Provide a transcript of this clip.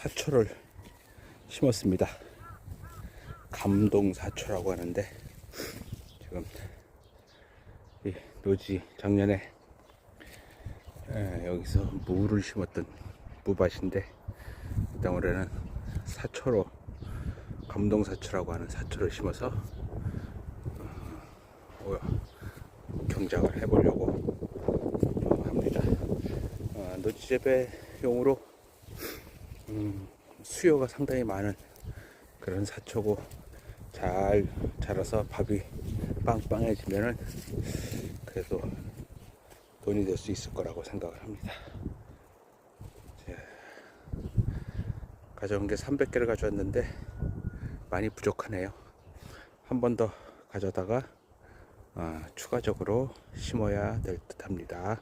사초를 심었습니다. 감동 사초라고 하는데 지금 이 노지 작년에 에, 여기서 무를 심었던 무밭인데 일단 올해는 사초로 감동 사초라고 하는 사초를 심어서 어, 어, 경작을 해보려고 어, 합니다. 어, 노지 재배용으로 음, 수요가 상당히 많은 그런 사초고 잘 자라서 밥이 빵빵해지면은 그래도 돈이 될 수 있을 거라고 생각을 합니다. 자, 가져온 게 300개를 가져왔는데 많이 부족하네요. 한 번 더 가져다가 어, 추가적으로 심어야 될 듯 합니다.